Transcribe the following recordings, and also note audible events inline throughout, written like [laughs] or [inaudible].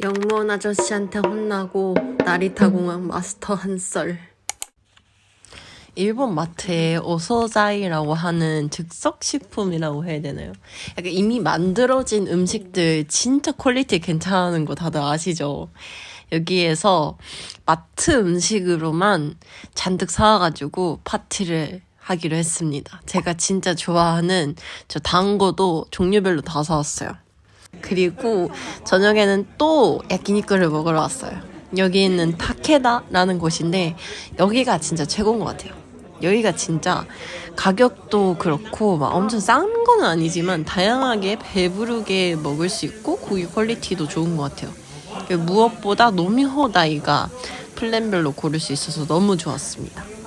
영무원 아저씨한테 혼나고 나리타 공항 마스터 한 썰. 일본 마트에 오소자이라고 하는 즉석 식품이라고 해야 되나요? 약간 이미 만들어진 음식들 진짜 퀄리티 괜찮은 거 다들 아시죠? 여기에서 마트 음식으로만 잔뜩 사와가지고 파티를 하기로 했습니다. 제가 진짜 좋아하는 저 단거도 종류별로 다 사왔어요. 그리고 저녁에는 또 야끼니쿠를 먹으러 왔어요. 여기 있는 타케다라는 곳인데 여기가 진짜 최고인 것 같아요. 여기가 진짜 가격도 그렇고 막 엄청 싼 건 아니지만 다양하게 배부르게 먹을 수 있고 고기 퀄리티도 좋은 것 같아요. 무엇보다 노미호다이가 플랜별로 고를 수 있어서 너무 좋았습니다.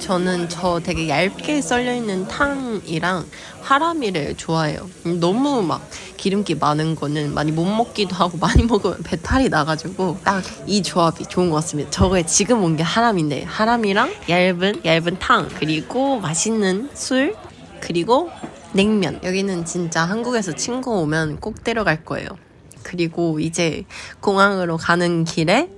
저는 저 되게 얇게 썰려 있는 탕이랑 하라미를 좋아해요. 음, 너무 막 기름기 많은 거는 많이 못 먹기도 하고 많이 먹으면 배탈이 나가지고 딱 이 조합이 좋은 것 같습니다. 저거에 지금 온 게 하람인데 하람이랑 얇은 얇은 탕 그리고 맛있는 술 그리고 냉면 여기는 진짜 한국에서 친구 오면 꼭 데려갈 거예요. 그리고 이제 공항으로 가는 길에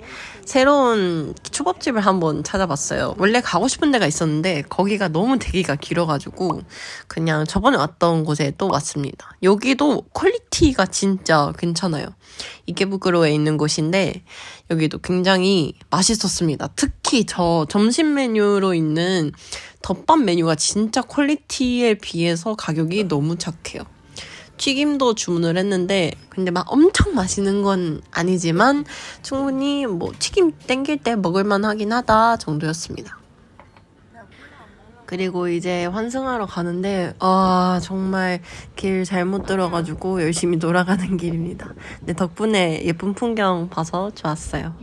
새로운 초밥집을 한번 찾아봤어요. 원래 가고 싶은 데가 있었는데 거기가 너무 대기가 길어가지고 그냥 저번에 왔던 곳에 또 왔습니다. 여기도 퀄리티가 진짜 괜찮아요. 이케부쿠로에 있는 곳인데 여기도 굉장히 맛있었습니다. 특히 저 점심 메뉴로 있는 덮밥 메뉴가 진짜 퀄리티에 비해서 가격이 너무 착해요. 튀김도 주문을 했는데 근데 막 엄청 맛있는 건 아니지만 충분히 뭐 튀김 땡길 때 먹을만 하긴 하다 정도였습니다. 그리고 이제 환승하러 가는데 아 정말 길 잘못 들어가지고 열심히 돌아가는 길입니다. 근데 덕분에 예쁜 풍경 봐서 좋았어요.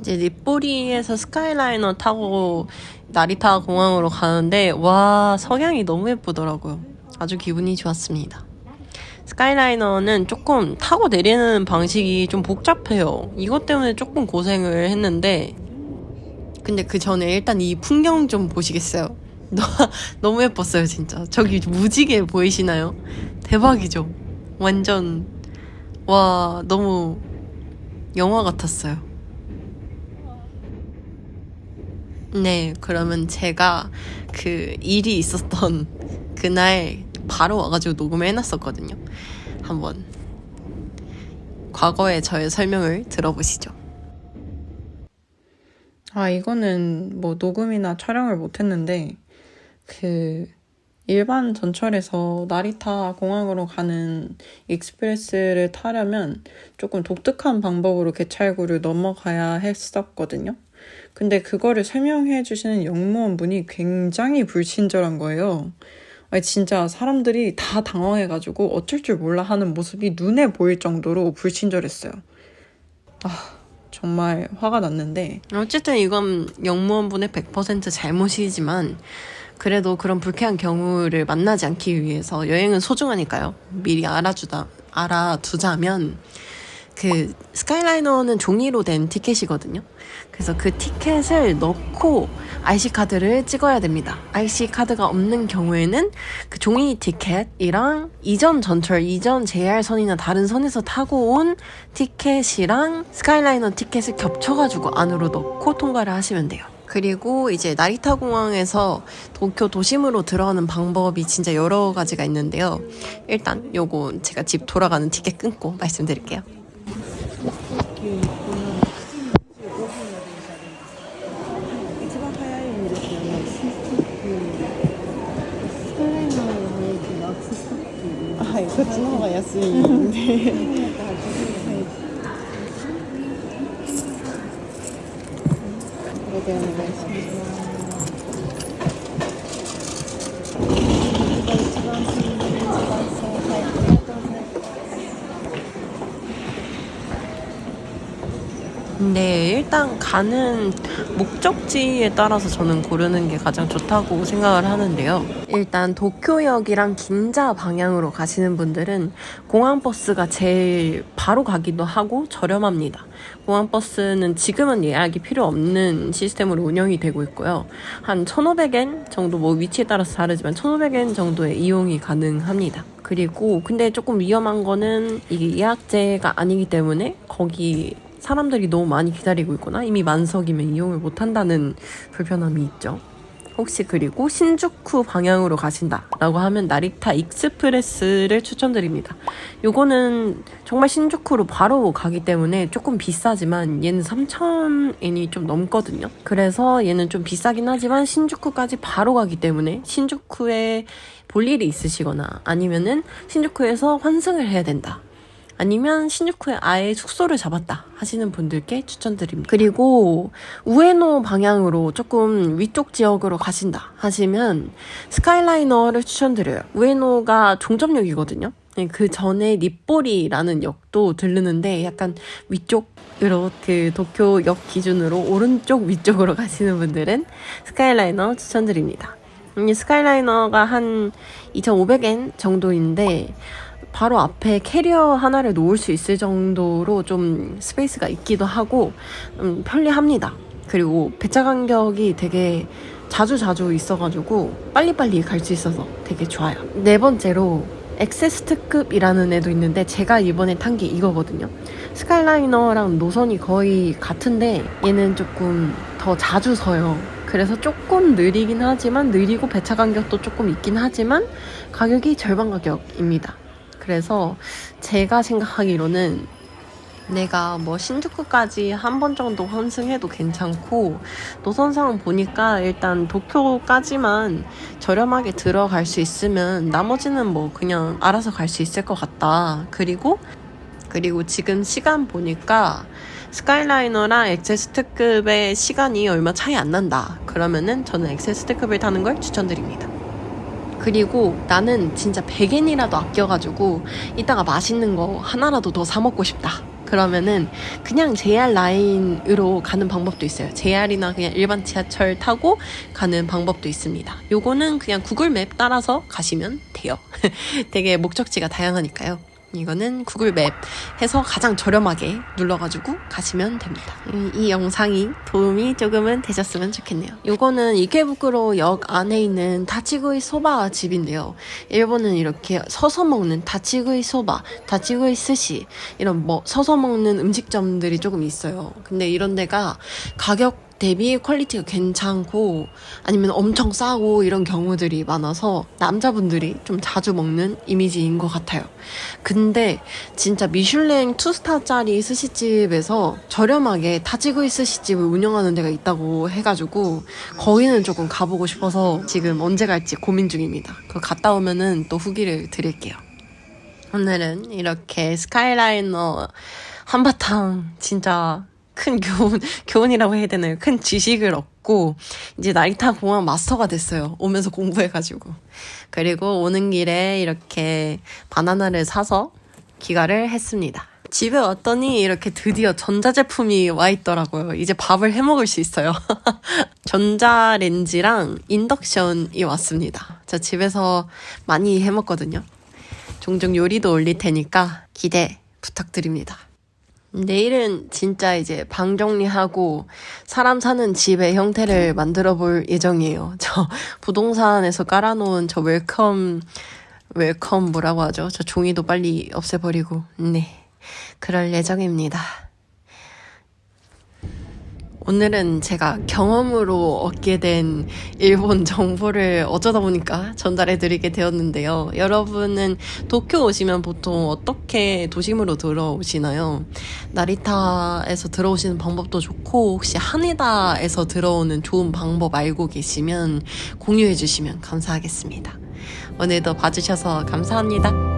이제 립보리에서 스카이라이너 타고 나리타 공항으로 가는데 와 석양이 너무 예쁘더라고요. 아주 기분이 좋았습니다. 스카이라이너는 조금 타고 내리는 방식이 좀 복잡해요. 이것 때문에 조금 고생을 했는데 근데 그 전에 일단 이 풍경 좀 보시겠어요? [laughs] 너무 예뻤어요, 진짜. 저기 무지개 보이시나요? 대박이죠? 완전, 와, 너무 영화 같았어요. 네, 그러면 제가 그 일이 있었던 그날 바로 와가지고 녹음을 해놨었거든요. 한번 과거의 저의 설명을 들어보시죠. 아, 이거는 뭐 녹음이나 촬영을 못 했는데, 그, 일반 전철에서 나리타 공항으로 가는 익스프레스를 타려면 조금 독특한 방법으로 개찰구를 넘어가야 했었거든요. 근데 그거를 설명해 주시는 영무원분이 굉장히 불친절한 거예요. 진짜 사람들이 다 당황해가지고 어쩔 줄 몰라 하는 모습이 눈에 보일 정도로 불친절했어요. 아, 정말 화가 났는데, 어쨌든 이건 영무원분의 100% 잘못이지만 그래도 그런 불쾌한 경우를 만나지 않기 위해서 여행은 소중하니까요. 미리 알아주다 알아두자면 그 스카이라이너는 종이로 된 티켓이거든요. 그래서 그 티켓을 넣고 IC 카드를 찍어야 됩니다. IC 카드가 없는 경우에는 그 종이 티켓이랑 이전 전철, 이전 JR선이나 다른 선에서 타고 온 티켓이랑 스카이라이너 티켓을 겹쳐가지고 안으로 넣고 통과를 하시면 돼요. 그리고 이제 나리타 공항에서 도쿄 도심으로 들어가는 방법이 진짜 여러 가지가 있는데요. 일단 요거 제가 집 돌아가는 티켓 끊고 말씀드릴게요. そ,っちの方が安いんで。これでお願いします。 근데 일단 가는 목적지에 따라서 저는 고르는 게 가장 좋다고 생각을 하는데요. 일단 도쿄역이랑 긴자 방향으로 가시는 분들은 공항버스가 제일 바로 가기도 하고 저렴합니다. 공항버스는 지금은 예약이 필요 없는 시스템으로 운영이 되고 있고요. 한 1,500엔 정도 뭐 위치에 따라서 다르지만 1,500엔 정도의 이용이 가능합니다. 그리고 근데 조금 위험한 거는 이게 예약제가 아니기 때문에 거기 사람들이 너무 많이 기다리고 있거나 이미 만석이면 이용을 못 한다는 불편함이 있죠. 혹시 그리고 신주쿠 방향으로 가신다라고 하면 나리타 익스프레스를 추천드립니다. 요거는 정말 신주쿠로 바로 가기 때문에 조금 비싸지만 얘는 3,000엔이 좀 넘거든요. 그래서 얘는 좀 비싸긴 하지만 신주쿠까지 바로 가기 때문에 신주쿠에 볼 일이 있으시거나 아니면은 신주쿠에서 환승을 해야 된다. 아니면 신주쿠에 아예 숙소를 잡았다 하시는 분들께 추천드립니다. 그리고 우에노 방향으로 조금 위쪽 지역으로 가신다 하시면 스카이라이너를 추천드려요. 우에노가 종점역이거든요. 네, 그 전에 닛보리라는 역도 들르는데 약간 위쪽으로 그 도쿄 역 기준으로 오른쪽 위쪽으로 [laughs] 가시는 분들은 스카이라이너 추천드립니다. 이 스카이라이너가 한 2,500엔 정도인데 바로 앞에 캐리어 하나를 놓을 수 있을 정도로 좀 스페이스가 있기도 하고 음, 편리합니다. 그리고 배차 간격이 되게 자주 자주 있어가지고 빨리빨리 갈 수 있어서 되게 좋아요. 네 번째로 엑세스트급이라는 애도 있는데 제가 이번에 탄 게 이거거든요. 스카이라이너랑 노선이 거의 같은데 얘는 조금 더 자주 서요. 그래서 조금 느리긴 하지만 느리고 배차 간격도 조금 있긴 하지만 가격이 절반 가격입니다. 그래서 제가 생각하기로는 내가 뭐 신주쿠까지 한 번 정도 환승해도 괜찮고 노선상 보니까 일단 도쿄까지만 저렴하게 들어갈 수 있으면 나머지는 뭐 그냥 알아서 갈 수 있을 것 같다. 그리고 그리고 지금 시간 보니까 스카이라이너랑 엑세스트급의 시간이 얼마 차이 안 난다. 그러면은 저는 엑세스트급을 타는 걸 추천드립니다. 그리고 나는 진짜 100엔이라도 아껴가지고 이따가 맛있는 거 하나라도 더 사 먹고 싶다. 그러면은 그냥 JR 라인으로 가는 방법도 있어요. JR이나 그냥 일반 지하철 타고 가는 방법도 있습니다. 요거는 그냥 구글 맵 따라서 가시면 돼요. [laughs] 되게 목적지가 다양하니까요. 이거는 구글 맵 해서 가장 저렴하게 눌러가지고 가시면 됩니다. 이, 이 영상이 도움이 조금은 되셨으면 좋겠네요. 이거는 이케부쿠로 역 안에 있는 다치구이 소바 집인데요. 일본은 이렇게 서서 먹는 다치구이 소바, 다치구이 스시 이런 뭐 서서 먹는 음식점들이 조금 있어요. 근데 이런 데가 가격 대비 퀄리티가 괜찮고 아니면 엄청 싸고 이런 경우들이 많아서 남자분들이 좀 자주 먹는 이미지인 것 같아요. 근데 진짜 미슐랭 투스타짜리 스시집에서 저렴하게 다지구이 스시집을 운영하는 데가 있다고 해가지고 거기는 조금 가보고 싶어서 지금 언제 갈지 고민 중입니다. 그 갔다 오면은 또 후기를 드릴게요. 오늘은 이렇게 스카이라이너 한바탕 진짜 큰 교훈, 교훈이라고 해야 되나요? 큰 지식을 얻고, 이제 나리타 공항 마스터가 됐어요. 오면서 공부해가지고. 그리고 오는 길에 이렇게 바나나를 사서 귀가를 했습니다. 집에 왔더니 이렇게 드디어 전자제품이 와 있더라고요. 이제 밥을 해 먹을 수 있어요. [laughs] 전자레인지랑 인덕션이 왔습니다. 저 집에서 많이 해 먹거든요. 종종 요리도 올릴 테니까 기대 부탁드립니다. 내일은 진짜 이제 방 정리하고 사람 사는 집의 형태를 만들어 볼 예정이에요. [laughs] 저 부동산에서 깔아놓은 저 웰컴, 웰컴 뭐라고 하죠? 저 종이도 빨리 없애버리고, 네. 그럴 예정입니다. 오늘은 제가 경험으로 얻게 된 일본 정보를 어쩌다 보니까 전달해 드리게 되었는데요. 여러분은 도쿄 오시면 보통 어떻게 도심으로 들어오시나요? 나리타에서 들어오시는 방법도 좋고 혹시 하네다에서 들어오는 좋은 방법 알고 계시면 공유해 주시면 감사하겠습니다. 오늘도 봐주셔서 감사합니다.